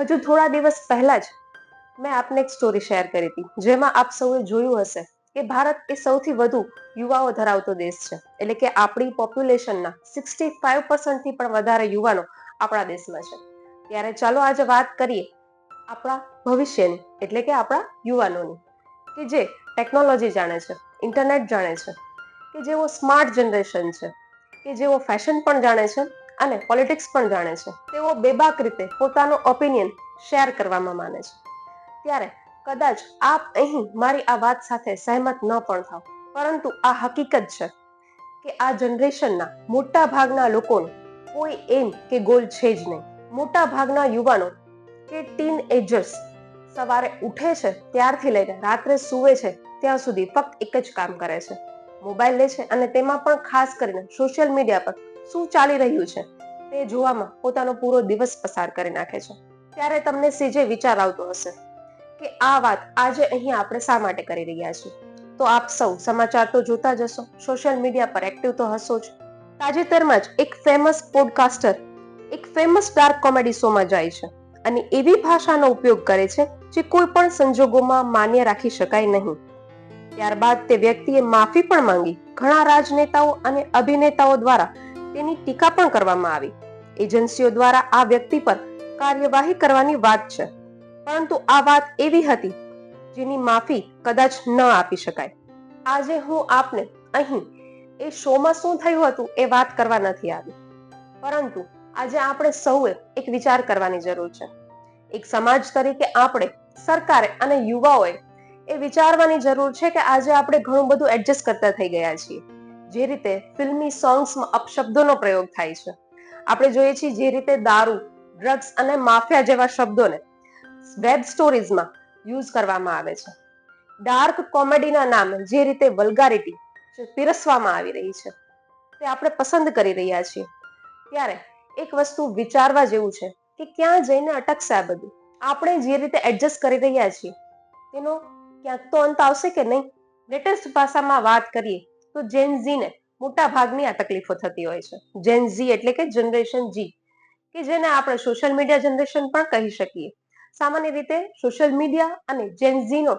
હજુ થોડા દિવસ પહેલા જ મેં આપને એક સ્ટોરી શેર કરી હતી, જેમાં આપ સૌએ જોયું હશે કે ભારત એ સૌથી વધુ યુવાઓ ધરાવતો દેશ છે. એટલે કે આપણી પોપ્યુલેશનના સિક્સટી ફાઈવ પર્સન્ટથી પણ વધારે યુવાનો આપણા દેશમાં છે. ત્યારે ચાલો આજે વાત કરીએ આપણા ભવિષ્યની, એટલે કે આપણા યુવાનોની, કે જે ટેકનોલોજી જાણે છે ઇન્ટરનેટ જાણે છે, કે જેઓ સ્માર્ટ જનરેશન છે, કે જેઓ ફેશન પણ જાણે છે અને પોલિટિક્સ પણ જાણે છે. તેઓ બેબાક રીતે પોતાનો ઓપિનિયન શેર કરવામાં માને છે. ત્યારે કદાચ આપ અહીં મારી આ વાત સાથે સહેમત ન પણ થાવ. પરંતુ આ હકીકત છે કે આ જનરેશનના મોટા ભાગના લોકોનો કોઈ એમ કે ગોલ છે જ નહીં. મોટા ભાગના યુવાનો કે ટીન એજર્સ સવારે ઉઠે છે, ત્યારથી લઈને રાત્રે સૂવે છે, ત્યાં સુધી ફક્ત એક જ કામ કરે છે. મોબાઈલ લે છે અને તેમાં પણ ખાસ કરીને સોશિયલ મીડિયા પર શું ચાલી રહ્યું છે? તે જોવામાં પોતાનો પૂરો દિવસ પસાર કરી નાખે છે. ત્યારે તમને સીજે વિચાર આવતો હશે કે આ વાત આજે અહીં આપણે શા માટે કરી રહ્યા છીએ? તો આપ સૌ સમાચાર તો જોતા જ હશો. સોશિયલ મીડિયા પર એક્ટિવ તો હશો જ. તાજેતરમાં જ એક ફેમસ પોડકાસ્ટર એક ફેમસ ડાર્ક કોમેડી શોમાં જાય છે અને એવી ભાષાનો ઉપયોગ કરે છે જે કોઈ પણ સંજોગોમાં માન્ય રાખી શકાય નહીં. ત્યારબાદ તે વ્યક્તિએ માફી પણ માંગી. ઘણા રાજનેતાઓ અને અભિનેતાઓ દ્વારા તેની ટીકા પણ કરવામાં આવી. એજન્સીઓ દ્વારા આ વ્યક્તિ પર કાર્યવાહી કરવાની વાત છે. પરંતુ આ વાત એવી હતી, જેની માફી કદાચ ન આપી શકાય. આજે હું આપને અહીં એ શોમાં શું થયું હતું એ વાત કરવા નથી આવી. પરંતુ આજે આપણે સૌએ એક વિચાર કરવાની જરૂર છે. એક સમાજ તરીકે આપણે સરકારે અને યુવાઓએ એ વિચારવાની જરૂર છે કે આજે આપણે ઘણું બધું એડજસ્ટ કરતા થઈ ગયા છીએ. જે રીતે ફિલ્મી સોંગ્સમાં અપશબ્દોનો પ્રયોગ થાય છે. આપણે જોઈએ છીએ જે રીતે દારૂ, ડ્રગ્સ અને માફિયા જેવા શબ્દોને વેબ સ્ટોરીઝમાં યુઝ કરવામાં આવે છે. ડાર્ક કોમેડીના નામે જે રીતે વલ્ગારિટી પીરસવામાં આવી રહી છે, તે આપણે પસંદ કરી રહ્યા છીએ. ત્યારે એક વસ્તુ વિચારવા જેવું છે કે ક્યાં જઈને અટકશે આ બધું? આપણે જે રીતે એડજસ્ટ કરી રહ્યા છીએ, તેનો ક્યાંક તો અંત આવશે કે નહીં? લેટેસ્ટ ભાષામાં વાત કરીએ તો જેન ઝીને મોટા ભાગની આ તકલીફો થતી હોય છે. જેનઝી એટલે કે જનરેશન જી કે જેને આપણે સોશિયલ મીડિયા જનરેશન પણ કહી શકીએ. સામાન્ય રીતે સોશિયલ મીડિયા અને જેન ઝીનો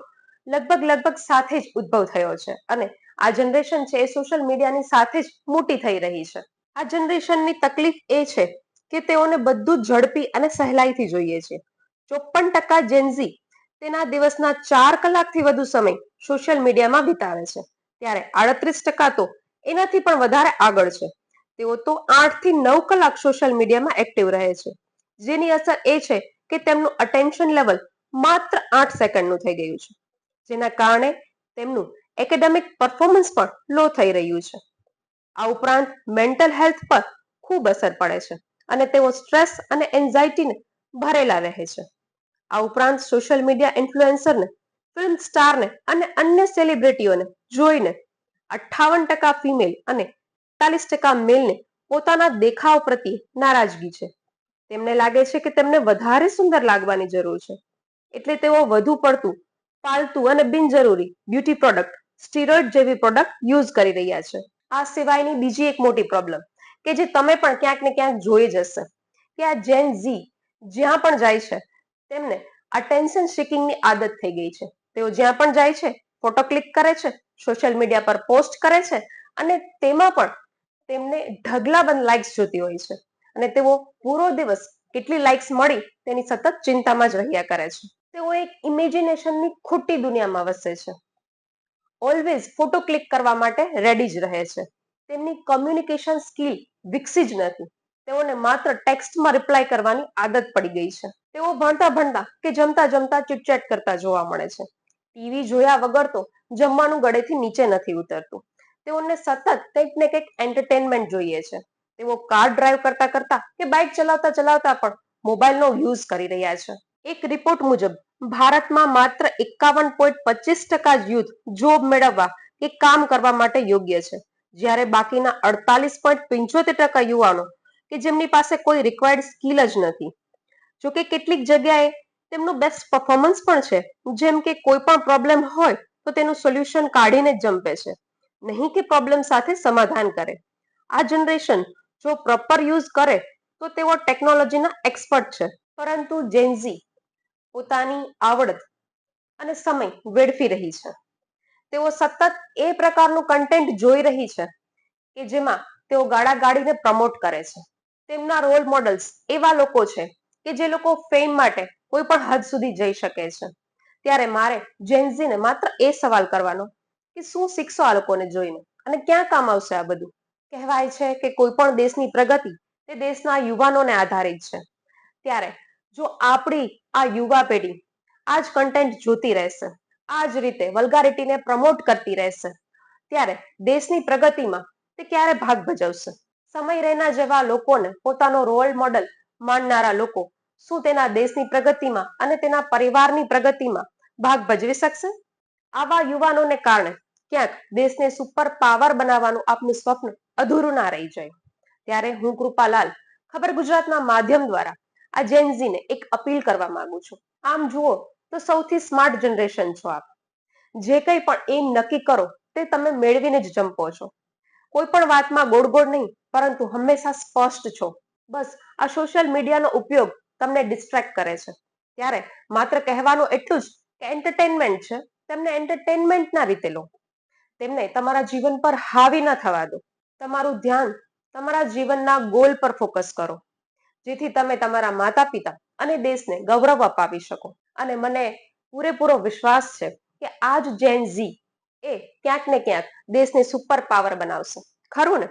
લગભગ લગભગ સાથે જ ઉદ્ભવ થયો છે અને આ જનરેશન છે એ સોશિયલ મીડિયાની સાથે જ મોટી થઈ રહી છે. આ જનરેશનની તકલીફ એ છે કે તેઓને બધું ઝડપી અને સહેલાઈથી જોઈએ છે. ચોપન ટકા જેન્ઝી તેના દિવસના ચાર કલાકથી વધુ સમય સોશિયલ મીડિયામાં વિતાવે છે. ત્યારે આડત્રીસ ટકા તો એનાથી પણ વધારે આગળ છે. તેઓ તો આઠથી નવ કલાક સોશિયલ મીડિયામાં એક્ટિવ રહે છે. જેની અસર એ છે કે તેમનું અટેન્શન લેવલ માત્ર આઠ સેકન્ડનું થઈ ગયું છે. જેના કારણે તેમનું એકેડેમિક પરફોર્મન્સ પણ લો થઈ રહ્યું છે. આ ઉપરાંત મેન્ટલ હેલ્થ પર ખૂબ અસર પડે છે અને તેઓ સ્ટ્રેસ અને એન્ઝાયટીને ભરેલા રહે છે. આ ઉપરાંત સોશિયલ મીડિયા ઇન્ફ્લુએન્સરને ફિલ્મ સ્ટારને અને અન્ય સેલિબ્રિટીઓને જોઈને અઠ્ઠાવન ટકા ફિમેલ અને એકતાલીસ ટકા મેલને પોતાના દેખાવ પ્રત્યે નારાજગી છે. તેમને લાગે છે કે તેમને વધારે સુંદર લાગવાની જરૂર છે. એટલે તેઓ વધુ પડતું, પાલતુ અને બિનજરૂરી બ્યુટી પ્રોડક્ટ સ્ટીરોઇડ જેવી પ્રોડક્ટ યુઝ કરી રહ્યા છે. આ સિવાયની બીજી એક મોટી પ્રોબ્લેમ કે જે તમે પણ ક્યાંક ને ક્યાંક જોઈ જશે કે આ જેન ઝી જ્યાં પણ જાય છે, તેમને અટેન્શન સિકિંગની આદત થઈ ગઈ છે. તેઓ જ્યાં પણ જાય છે ફોટો ક્લિક કરે છે સોશિયલ મીડિયા પર પોસ્ટ કરે છે અને તેમાં પણ તેમને ઢગલાબંધ લાઇક્સ જોતી હોય છે અને તેઓ પૂરો દિવસ કેટલી લાઇક્સ મળી તેની સતત ચિંતામાં જ રહ્યા કરે છે. તેઓ એક ઇમેજિનેશનની ખોટી દુનિયામાં વસે છે. ઓલવેઝ ફોટો ક્લિક કરવા માટે રેડી જ રહે છે. તેમની કમ્યુનિકેશન સ્કિલ વિકસી જ નથી. તેઓને માત્ર ટેક્સ્ટમાં રિપ્લાય કરવાની આદત પડી ગઈ છે. તેઓ ભણતા ભણતા કે જમતા જમતા ચીટચેટ કરતા જોવા મળે છે. ટીવી જોયા વગર તો જમવાનું ગળેથી નીચે નથી ઉતરતું. તેઓને સતત કંઈક ને કંઈક એન્ટરટેનમેન્ટ જોઈએ છે. તેઓ કાર ડ્રાઈવ કરતા કરતા કે બાઇક ચલાવતા ચલાવતા પણ મોબાઈલનો યુઝ કરી રહ્યા છે. એક રિપોર્ટ મુજબ, ભારતમાં માત્ર એકાવન પોઈન્ટ પચીસ ટકા યુથ જોબ મેળવવા કે કામ કરવા માટે યોગ્ય છે. જ્યારે બાકીના અડતાલીસ પોઈન્ટ પંચોતેર ટકા યુવાનો કે જેમની પાસે કોઈ રિક્વાયર્ડ સ્કિલ જ નથી. જોકે કેટલીક જગ્યાએ તેમનું બેસ્ટ પરફોર્મન્સ પણ છે. જેમ કે કોઈ પણ પ્રોબ્લેમ હોય, તો તેનું સોલ્યુશન કાઢીને જંપે છે. નહીં કે પ્રોબ્લેમ સાથે સમાધાન કરે. આ જનરેશન જો પ્રોપર યુઝ કરે, તો તેઓ ટેકનોલોજીના એક્સપર્ટ છે. પરંતુ જેન્ઝી પોતાની આવડત અને સમય વેડફી રહી છે. તેઓ સતત એ પ્રકારનું કન્ટેન્ટ જોઈ રહી છે કે જેમાં તેઓ ગાડા ગાડીને પ્રમોટ કરે છે. તેમના રોલ મોડલ્સ એવા લોકો છે કે જે લોકો ફેમ માટે કોઈ પણ હદ સુધી જઈ શકે છે. ત્યારે મારે જેન્ઝીને માત્ર એ સવાલ કરવાનો કે શું શીખશો આ લોકોને જોઈને? અને ક્યાં કામ આવશે આ બધું? કહેવાય છે કે કોઈ પણ દેશની પ્રગતિ તે દેશના યુવાનોને આધારિત છે. ત્યારે જો આપણી આ યુવા પેઢી આ જ કન્ટેન્ટ જોતી રહેશે આ જ રીતે વલ્ગારિટીને પ્રમોટ કરતી રહેશે, ત્યારે દેશની પ્રગતિમાં તે ક્યારે ભાગ ભજવશે? સમય રૈના જેવા લોકોને પોતાનો રોલ મોડલ માનનારા લોકો શું તેના દેશની પ્રગતિમાં અને તેના પરિવારની પ્રગતિમાં ભાગ ભજવી શકશે? આવા યુવાનોને કારણે ક્યાંક દેશને સુપર પાવર બનાવવાનું આપનું સ્વપ્ન અધૂરું ના રહી જાય. ત્યારે હું કૃપાલાલ, ખબર ગુજરાતના માધ્યમ દ્વારા આ જેનઝીને એક અપીલ કરવા માંગુ છું. આમ જુઓ તો સૌથી સ્માર્ટ જનરેશન છો આપ. જે કંઈ પણ એમ નક્કી કરો તે તમે મેળવીને જ જંપો છો. કોઈ પણ વાતમાં ગોળ ગોળ નહીં, પરંતુ હંમેશા સ્પષ્ટ છો. બસ, આ સોશિયલ મીડિયાનો ઉપયોગ તમને ડિસ્ટ્રેક્ટ કરે છે. ત્યારે માત્ર કહેવાનું એટલું જ કે એન્ટરટેનમેન્ટ છે, તેમને એન્ટરટેનમેન્ટના રીતે લો. તેમને તમારા જીવન પર હાવી ન થવા દો. તમારું ધ્યાન તમારા જીવનના ગોલ પર ફોકસ કરો. જેથી તમે તમારા માતા પિતા અને દેશને ગૌરવ અપાવી શકો. અને મને પૂરેપૂરો વિશ્વાસ છે કે આ જ જેન ઝી એ ક્યાંક ને ક્યાંક દેશને સુપર પાવર બનાવશે. ખરું ને?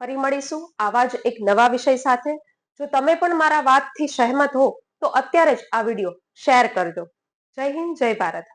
ફરી મળીશું આવા જ એક નવા વિષય સાથે. જો તમે પણ મારા વાતથી સહેમત હો, તો અત્યારે જ આ વીડિયો શેર કરજો. જય હિન્દ, જય ભારત.